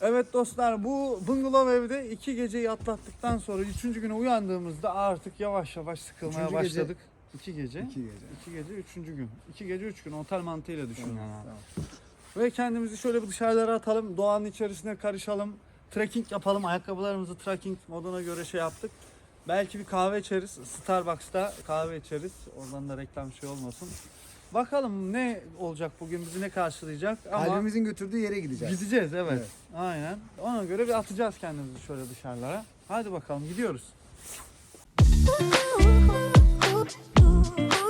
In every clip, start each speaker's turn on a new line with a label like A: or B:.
A: Evet dostlar bu bungalov evde iki geceyi atlattıktan sonra üçüncü güne uyandığımızda artık yavaş yavaş sıkılmaya
B: Üçüncü gece.
A: başladık. İki gece.
B: İki gece.
A: İki gece, üçüncü gün. İki gece, üç gün. Otel mantığıyla düşünün
B: Tamam,
A: yani.
B: tamam.
A: Ve kendimizi şöyle bir dışarılara atalım. Doğanın içerisine karışalım. Trekking yapalım. Ayakkabılarımızı trekking moduna göre şey yaptık. Belki bir kahve içeriz. Starbucks'ta kahve içeriz. Oradan da reklam şey olmasın. Bakalım ne olacak bugün bizi ne karşılayacak ama
B: Kalbimizin götürdüğü yere gideceğiz.
A: gideceğiz evet.
B: Evet.
A: Aynen. Ona göre bir atacağız kendimizi şöyle dışarılara. Hadi bakalım gidiyoruz.
C: Lasciatemi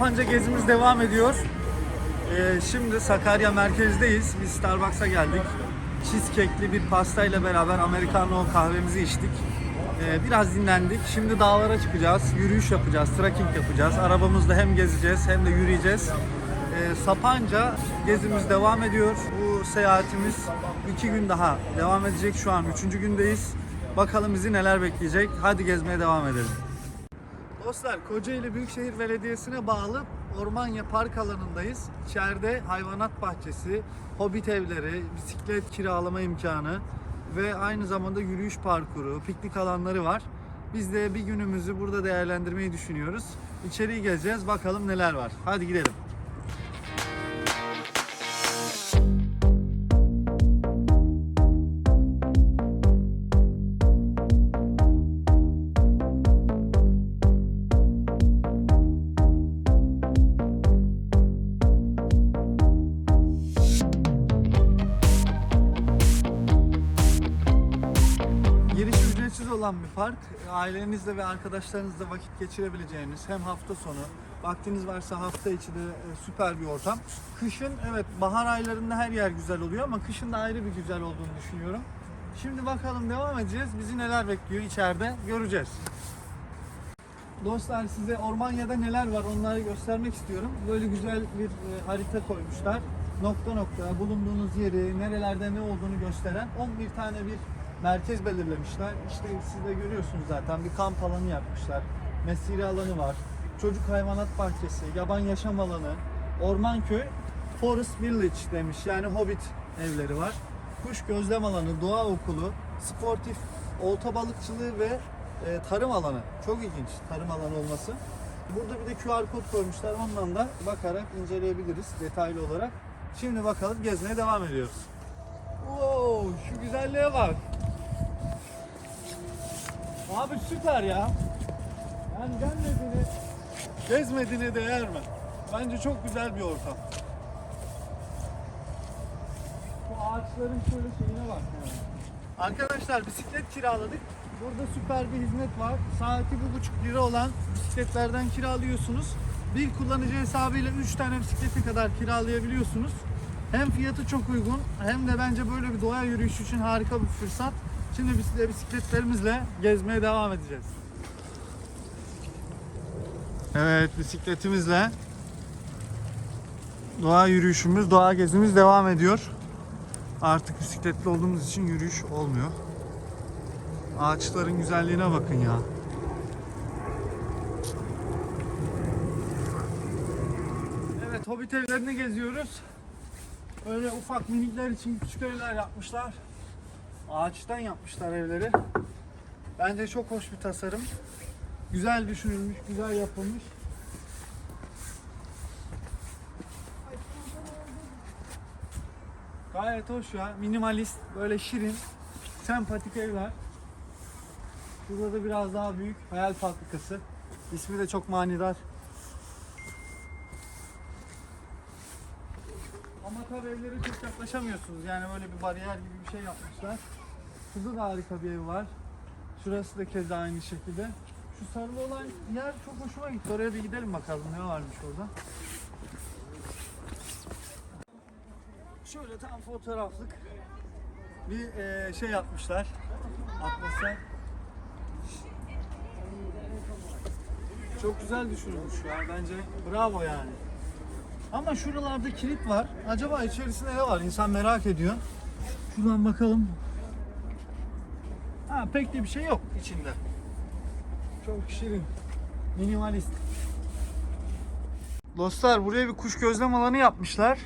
A: Sapanca gezimiz devam ediyor. Ee, şimdi Sakarya merkezdeyiz. Biz Starbucks'a geldik. Cheesecake'li bir pastayla beraber Americano kahvemizi içtik. Ee, biraz dinlendik. Şimdi dağlara çıkacağız. Yürüyüş yapacağız, trekking yapacağız. Arabamızla hem gezeceğiz hem de yürüyeceğiz. Ee, Sapanca gezimiz devam ediyor. Bu seyahatimiz iki gün daha devam edecek. Şu an üçüncü gündeyiz. Bakalım bizi neler bekleyecek. Hadi gezmeye devam edelim. Dostlar Kocaeli Büyükşehir Belediyesi'ne bağlı Ormanya Park alanındayız. İçeride hayvanat bahçesi, hobbit evleri, bisiklet kiralama imkanı ve aynı zamanda yürüyüş parkuru, piknik alanları var. Biz de bir günümüzü burada değerlendirmeyi düşünüyoruz. İçeriği gezeceğiz. Bakalım neler var. Hadi gidelim. Olan bir park. Ailenizle ve arkadaşlarınızla vakit geçirebileceğiniz hem hafta sonu, vaktiniz varsa hafta içi de e, süper bir ortam. Kışın evet bahar aylarında her yer güzel oluyor ama kışın da ayrı bir güzel olduğunu düşünüyorum. Şimdi bakalım devam edeceğiz. Bizi neler bekliyor içeride göreceğiz. Dostlar size Ormanya'da neler var onları göstermek istiyorum. Böyle güzel bir e, harita koymuşlar. Nokta nokta bulunduğunuz yeri, nerelerde ne olduğunu gösteren 11 tane bir merkez belirlemişler. İşte siz de görüyorsunuz zaten bir kamp alanı yapmışlar. Mesire alanı var. Çocuk hayvanat bahçesi, yaban yaşam alanı, ormanköy, Forest Village demiş. Yani hobbit evleri var. Kuş gözlem alanı, doğa okulu, sportif olta balıkçılığı ve e, tarım alanı. Çok ilginç tarım alanı olması. Burada bir de QR kod koymuşlar. Ondan da bakarak inceleyebiliriz detaylı olarak. Şimdi bakalım gezmeye devam ediyoruz. Oo, şu güzelliğe bak. Abi süper ya. Yani gelmediğini, gezmediğine değer mi? Bence çok güzel bir ortam. Şu ağaçların şöyle şeyine bak yani. Arkadaşlar bisiklet kiraladık. Burada süper bir hizmet var. Saati bir buçuk lira olan bisikletlerden kiralıyorsunuz. Bir kullanıcı hesabıyla 3 tane bisiklete kadar kiralayabiliyorsunuz. Hem fiyatı çok uygun hem de bence böyle bir doğa yürüyüşü için harika bir fırsat. Şimdi bisikletlerimizle gezmeye devam edeceğiz. Evet bisikletimizle doğa yürüyüşümüz, doğa gezimiz devam ediyor. Artık bisikletli olduğumuz için yürüyüş olmuyor. Ağaçların güzelliğine bakın ya. Evet hobbit evlerini geziyoruz. Öyle ufak minikler için küçük evler yapmışlar. Ağaçtan yapmışlar evleri. Bence çok hoş bir tasarım. Güzel düşünülmüş, güzel yapılmış. Gayet hoş ya. Minimalist, böyle şirin, sempatik evler. Burada da biraz daha büyük hayal fabrikası. İsmi de çok manidar. Ama tabii evlere çok yaklaşamıyorsunuz. Yani böyle bir bariyer gibi bir şey yapmışlar. Şurada da harika bir ev var. Şurası da keza aynı şekilde. Şu sarılı olan yer çok hoşuma gitti. Oraya bir gidelim bakalım ne varmış orada. Şöyle tam fotoğraflık bir eee, şey yapmışlar. Atmosfer. Çok güzel düşünülmüş ya bence. Bravo yani. Ama şuralarda kilit var. Acaba içerisinde ne var? İnsan merak ediyor. Şuradan bakalım. Ha pek de bir şey yok içinde. Çok şirin. Minimalist. Dostlar buraya bir kuş gözlem alanı yapmışlar.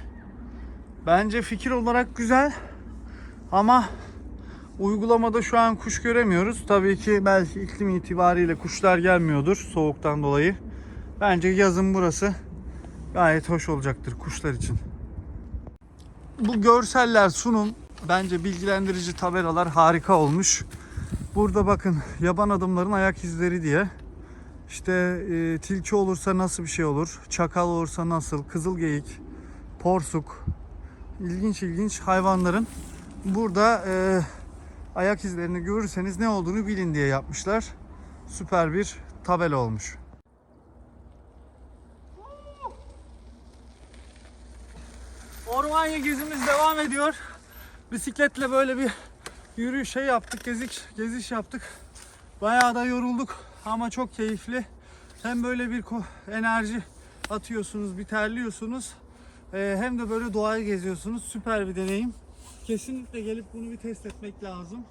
A: Bence fikir olarak güzel. Ama uygulamada şu an kuş göremiyoruz. Tabii ki belki iklim itibariyle kuşlar gelmiyordur soğuktan dolayı. Bence yazın burası gayet hoş olacaktır kuşlar için. Bu görseller, sunum bence bilgilendirici tabelalar harika olmuş. Burada bakın yaban adımların ayak izleri diye. İşte e, tilki olursa nasıl bir şey olur, çakal olursa nasıl, kızılgeyik, porsuk, ilginç ilginç hayvanların burada e, ayak izlerini görürseniz ne olduğunu bilin diye yapmışlar. Süper bir tabela olmuş. Ormanya gezimiz devam ediyor. Bisikletle böyle bir yürüyüş şey yaptık, gezik, geziş yaptık. Bayağı da yorulduk ama çok keyifli. Hem böyle bir enerji atıyorsunuz, bir terliyorsunuz. Ee, hem de böyle doğayı geziyorsunuz. Süper bir deneyim. Kesinlikle gelip bunu bir test etmek lazım.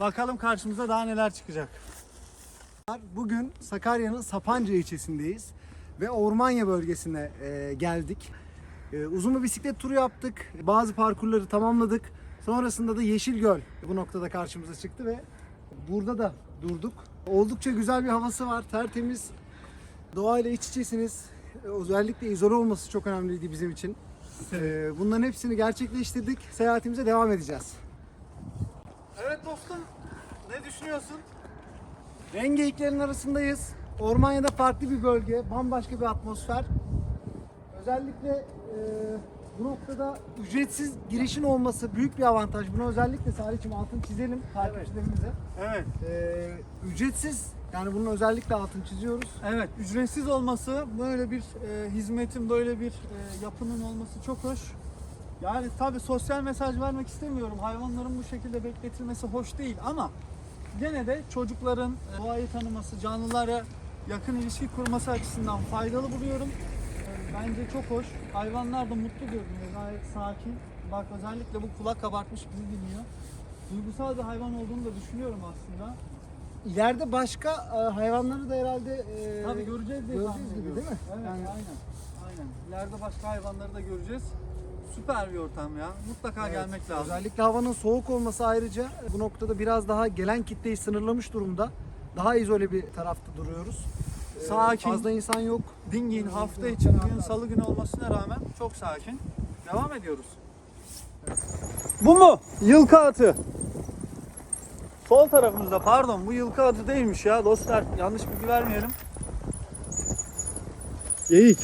A: Bakalım karşımıza daha neler çıkacak.
B: Bugün Sakarya'nın Sapanca ilçesindeyiz ve Ormanya bölgesine e, geldik. E, uzun bir bisiklet turu yaptık. Bazı parkurları tamamladık. Sonrasında da Yeşilgöl bu noktada karşımıza çıktı ve burada da durduk. Oldukça güzel bir havası var, tertemiz. Doğayla iç içesiniz. Özellikle izole olması çok önemliydi bizim için. E, bunların hepsini gerçekleştirdik. Seyahatimize devam edeceğiz.
A: Evet dostum, ne düşünüyorsun?
B: Rengeyiklerin arasındayız. Ormanya'da farklı bir bölge, bambaşka bir atmosfer. Özellikle e, bu noktada ücretsiz girişin olması büyük bir avantaj. Bunu özellikle Salih'cim altını çizelim takipçilerimize.
A: Evet.
B: E, ücretsiz, yani bunun özellikle altını çiziyoruz.
A: Evet, ücretsiz olması, böyle bir e, hizmetin, böyle bir e, yapının olması çok hoş. Yani tabii sosyal mesaj vermek istemiyorum. Hayvanların bu şekilde bekletilmesi hoş değil ama gene de çocukların e, doğayı tanıması, canlılara yakın ilişki kurması açısından faydalı buluyorum. E, Bence çok hoş. Hayvanlar da mutlu görünüyor, gayet sakin. Bak özellikle bu kulak kabartmış bizi dinliyor. Duygusal bir hayvan olduğunu da düşünüyorum aslında.
B: İleride başka e, hayvanları da herhalde e,
A: Tabii göreceğiz diye
B: göreceğiz
A: tahmin
B: gibi
A: ediyorum.
B: değil mi?
A: Evet,
B: Yani-
A: aynen. Aynen. İleride başka hayvanları da göreceğiz. Süper bir ortam ya. Mutlaka
B: Evet,
A: gelmek lazım.
B: Özellikle havanın soğuk olması ayrıca bu noktada biraz daha gelen kitleyi sınırlamış durumda. Daha izole bir tarafta duruyoruz. E,
A: Sakin.
B: Fazla insan yok.
A: Dingin hafta için bugün salı günü olmasına rağmen çok sakin. Devam ediyoruz. Bu mu? Yılkı atı. Sol tarafımızda pardon bu yılkı atı değilmiş ya dostlar. Yanlış bilgi vermeyelim. Geyik.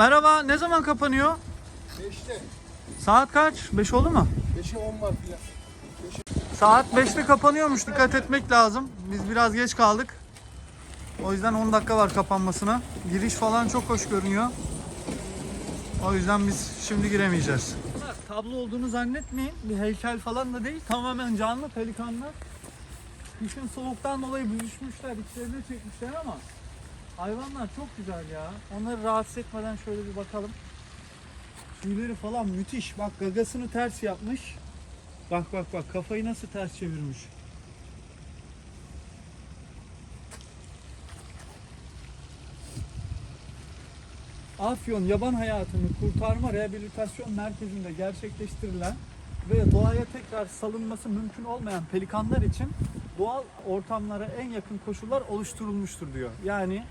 A: Merhaba, ne zaman kapanıyor?
B: 5'te.
A: Saat kaç? 5 oldu mu?
B: 5'e 10 var filan.
A: Saat 5'te kapanıyormuş. Dikkat etmek lazım. Biz biraz geç kaldık. O yüzden 10 dakika var kapanmasına. Giriş falan çok hoş görünüyor. O yüzden biz şimdi giremeyeceğiz. Tablo olduğunu zannetmeyin. Bir heykel falan da değil. Tamamen canlı pelikanlar. Kışın soğuktan dolayı büyüşmüşler, içlerine çekmişler ama hayvanlar çok güzel ya. Onları rahatsız etmeden şöyle bir bakalım. Tüyleri falan müthiş. Bak gagasını ters yapmış. Bak bak bak kafayı nasıl ters çevirmiş. Afyon Yaban Hayatını Kurtarma Rehabilitasyon Merkezi'nde gerçekleştirilen ve doğaya tekrar salınması mümkün olmayan pelikanlar için doğal ortamlara en yakın koşullar oluşturulmuştur diyor. Yani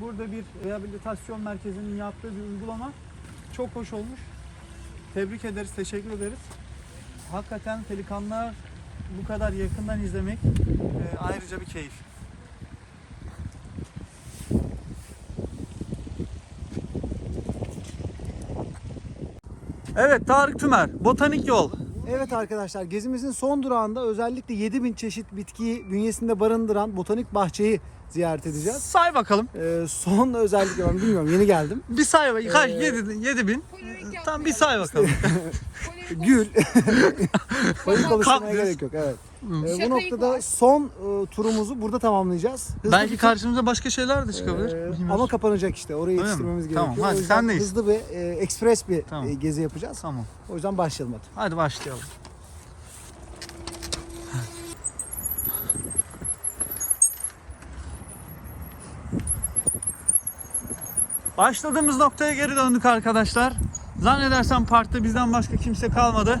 A: burada bir rehabilitasyon merkezinin yaptığı bir uygulama çok hoş olmuş. Tebrik ederiz, teşekkür ederiz. Hakikaten pelikanlar bu kadar yakından izlemek e, ayrıca bir keyif. Evet Tarık Tümer, Botanik Yol.
B: Evet arkadaşlar gezimizin son durağında özellikle 7000 çeşit bitkiyi bünyesinde barındıran botanik bahçeyi ziyaret edeceğiz.
A: Say bakalım.
B: Ee, son özellikle ben bilmiyorum yeni geldim.
A: Bir say bakayım. Kaç?
B: Ee,
A: 7, 7 bin. Tamam bir say bakalım.
B: Gül. Konuşmaya
A: Kaktüs.
B: gerek yok evet. Ee, bu noktada son e, turumuzu burada tamamlayacağız. Hızlı
A: Belki
B: bir-
A: karşımıza başka şeyler de çıkabilir.
B: Ee, ama kapanacak işte. Orayı yetiştirmemiz
A: Tamam,
B: gerekiyor.
A: hadi
B: o yüzden
A: sendeyiz.
B: hızlı bir e, ekspres bir
A: Tamam.
B: e, gezi yapacağız.
A: Tamam.
B: O yüzden başlayalım hadi.
A: Hadi başlayalım. Başladığımız noktaya geri döndük arkadaşlar. Zannedersem parkta bizden başka kimse kalmadı.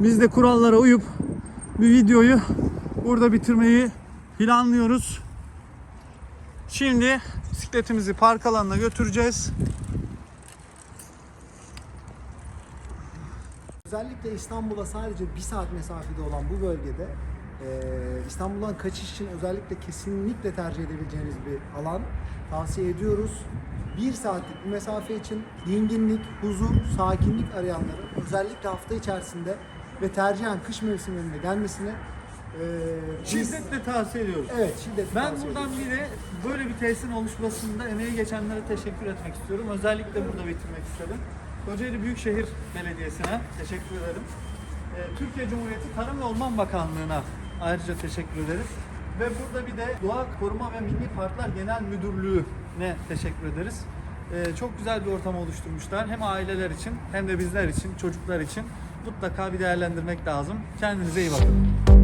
A: Biz de kurallara uyup bir videoyu burada bitirmeyi planlıyoruz. Şimdi bisikletimizi park alanına götüreceğiz.
B: Özellikle İstanbul'a sadece bir saat mesafede olan bu bölgede e, İstanbul'dan kaçış için özellikle kesinlikle tercih edebileceğiniz bir alan. Tavsiye ediyoruz. Bir saatlik bir mesafe için dinginlik, huzur, sakinlik arayanların özellikle hafta içerisinde ve tercihen kış mevsimlerinde gelmesini e,
A: Şiddetle tavsiye ediyoruz.
B: Evet, şiddetle
A: Ben
B: tavsiye
A: buradan
B: ediyoruz.
A: bir de böyle bir tesisin oluşmasında emeği geçenlere teşekkür etmek istiyorum. Özellikle burada bitirmek istedim. Kocaeli Büyükşehir Belediyesi'ne teşekkür ederim. Türkiye Cumhuriyeti Tarım ve Orman Bakanlığı'na ayrıca teşekkür ederiz. Ve burada bir de Doğa Koruma ve Milli Parklar Genel Müdürlüğü'ne teşekkür ederiz. Ee, çok güzel bir ortam oluşturmuşlar. Hem aileler için hem de bizler için, çocuklar için mutlaka bir değerlendirmek lazım. Kendinize iyi bakın.